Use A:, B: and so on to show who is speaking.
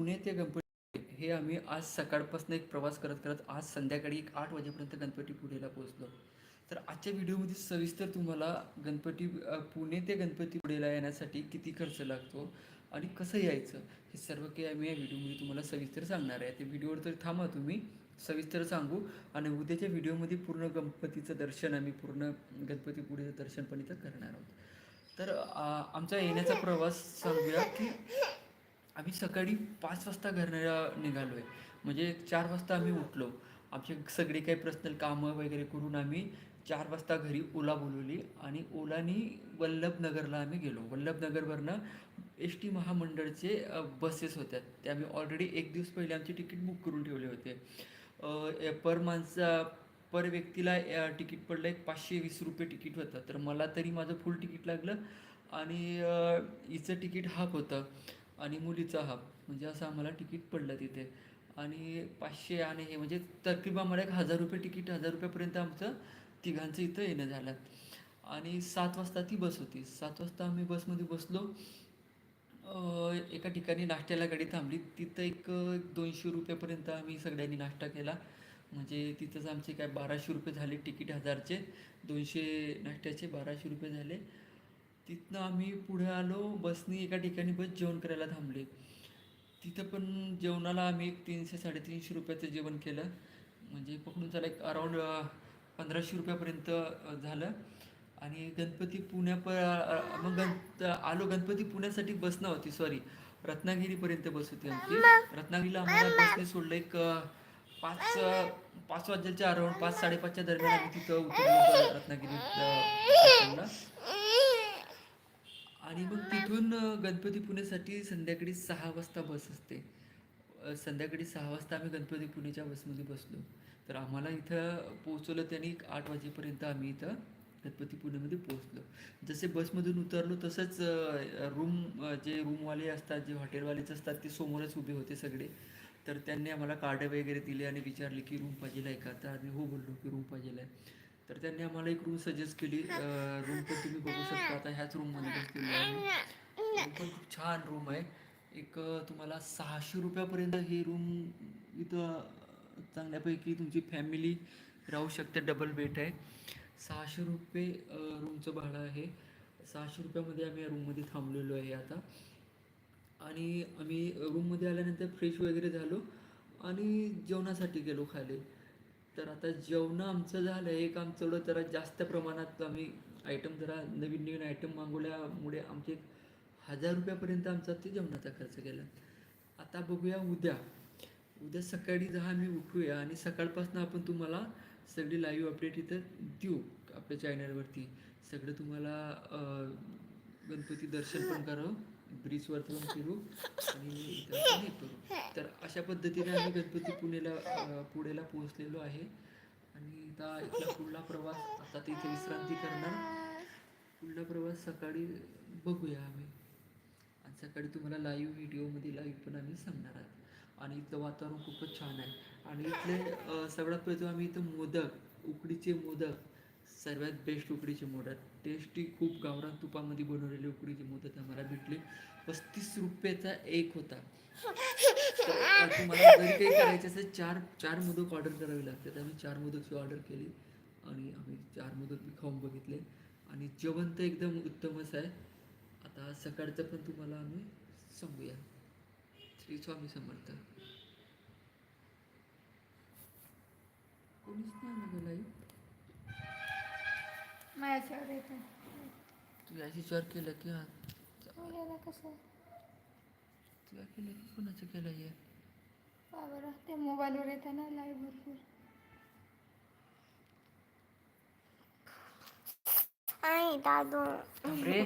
A: पुणे ते गणपती हे आम्ही आज सकाळपासून एक प्रवास करत करत आज संध्याकाळी एक आठ वाजेपर्यंत गणपतीपुळेला पोहोचलो. तर आजच्या व्हिडिओमध्ये सविस्तर तुम्हाला गणपती पुणे ते गणपतीपुळेला येण्यासाठी किती खर्च लागतो आणि कसं यायचं हे सर्व काही आम्ही या व्हिडिओमध्ये तुम्हाला सविस्तर सांगणार आहे. ते व्हिडिओवर तर थांबा तुम्ही सविस्तर सांगू आणि उद्याच्या व्हिडिओमध्ये पूर्ण गणपतीचं दर्शन आम्ही पूर्ण गणपतीपुळेचं दर्शन पण इथं करणार आहोत. तर आमचा येण्याचा प्रवास सांगूया की आम्ही सकाळी पाच वाजता घरनं निघालो आहे म्हणजे चार वाजता आम्ही उठलो. आमचे सगळे काही पर्सनल कामं वगैरे करून आम्ही चार वाजता घरी ओला बोलवली आणि ओलानी वल्लभनगरला आम्ही गेलो. वल्लभनगरवरनं एस टी महामंडळचे बसेस होत्या. ते आम्ही ऑलरेडी एक दिवस पहिले आमचे तिकीट बुक करून ठेवले होते. पर माणसा पर व्यक्तीला तिकीट पडलं एक पाचशे वीस रुपये तिकीट होतं. तर मला तरी माझं फुल तिकीट लागलं आणि हिचं तिकीट हाफ होतं. आणि मुलीचा हाफ म्हणजे असं आम्हाला तिकीट पडलं तिथे. आणि पाचशे आणि हे म्हणजे तकरीबन आम्हाला एक हजार रुपये तिकीट हजार रुपयापर्यंत आमचं तिघांचं इथं येणं झालं. आणि सात वाजता ती बस होती. सात वाजता आम्ही बसमध्ये बसलो. एका ठिकाणी नाश्त्याला गाडी थांबली. तिथं एक दोनशे रुपयापर्यंत आम्ही सगळ्यांनी नाश्ता केला. म्हणजे तिथंच आमचे काय बाराशे रुपये झाले तिकीट हजारचे. दोनशे नाश्त्याचे बाराशे रुपये झाले. तिथनं आम्ही पुढे आलो बसनी एका ठिकाणी बस जेवण करायला थांबले. तिथं पण जेवणाला आम्ही एक तीनशे साडेतीनशे रुपयाचं जेवण केलं. म्हणजे पकडून चाला एक अराऊंड पंधराशे रुपयापर्यंत झालं. आणि गणपती पुण्यापर मग गण आलो. गणपती पुण्यासाठी बस नव्हती सॉरी रत्नागिरीपर्यंत बस होती आमची. रत्नागिरीला आम्हाला बसने सोडलं एक पाच पाच वाजेच्या अराऊंड पाच साडेपाचच्या दरम्यान आम्ही तिथं उतरलो रत्नागिरी आणि मग तिथून गणपती पुण्यासाठी संध्याकाळी सहा वाजता बस असते. संध्याकाळी सहा वाजता आम्ही गणपती पुणेच्या बसमध्ये बसलो. तर आम्हाला इथं पोहोचवलं त्यांनी एक आठ वाजेपर्यंत आम्ही इथं गणपती पुणेमध्ये पोहोचलो. जसे बसमधून उतरलो तसंच रूम जे रूमवाले असतात जे हॉटेलवालेच असतात ते समोरच उभे होते सगळे. तर त्यांनी आम्हाला कार्ड वगैरे दिले आणि विचारले की रूम पाहिजे आहे का? तर आम्ही हो बोललो की रूम पाहिजे आहे. तर त्यांनी आम्हाला एक रूम सजेस्ट केली. रूम पण तुम्ही बघू शकता. आता ह्याच रूममध्ये बसलेलो आहे रूम पण खूप छान रूम आहे. एक तुम्हाला सहाशे रुपयापर्यंत ही रूम इथं चांगल्यापैकी तुमची फॅमिली राहू शकते. डबल बेड आहे. सहाशे रुपये रूमचं भाडं आहे. सहाशे रुपयामध्ये आम्ही या रूममध्ये थांबलेलो आहे आता. आणि आम्ही रूममध्ये आल्यानंतर फ्रेश वगैरे झालो आणि जेवणासाठी गेलो खाली. तर आता जेवणं आमचं झालं एक आमचं जरा जास्त प्रमाणात आम्ही आयटम जरा नवीन नवीन आयटम मागवल्यामुळे आमचे हजार रुपयापर्यंत आमचा ते जेवणाचा खर्च गेला आता बघूया उद्या. उद्या सकाळी जहा आम्ही उठूया आणि सकाळपासून आपण तुम्हाला सगळी लाईव्ह अपडेट इथं देऊ आपल्या चॅनलवरती सगळं तुम्हाला गणपती दर्शन पण करू ब्रिजवर पण फिरू आणि तर अशा पद्धतीने आम्ही गणपती पुणेला पुणेला पोहोचलेलो आहे. आणि आता इथला पुढला प्रवास आता तिथे विश्रांती करणार. पुढला प्रवास सकाळी बघूया आम्ही. आणि सकाळी तुम्हाला लाईव्ह व्हिडिओमध्ये लाईव्ह पण आम्ही सांगणार आहोत. आणि इथलं वातावरण खूपच छान आहे. आणि इथले सगळ्यात पहिले आम्ही इथं मोदक उकडीचे मोदक सर्वात बेस्ट उकडीचे मोदक. टेस्टी खूप गावरान तुपामध्ये बनवलेले उकडीचे मोदक आम्हाला भेटले. पस्तीस रुपयाचा एक होता. तुम्हाला जरी काही करायचं असेल चार चार मोदक ऑर्डर करावे लागतात. आम्ही चार मोदकची ऑर्डर केली आणि आम्ही चार मोदक बी खाऊन बघितले. आणि जेवण तर एकदम उत्तमच आहे. आता सकाळचं पण तुम्हाला आम्ही सांगूया. श्री स्वामी समर्थ. कोणीच नाही आलं लाई
B: माझ्यावर येतं
A: तू याची विचार केलं की हा
B: कसं?
A: तुला केलं की कोणाचं केलं हे?
B: का बरं ते मोबाईलवर येतं ना लाईव्ह भरपूर.
C: आई दादू
A: रे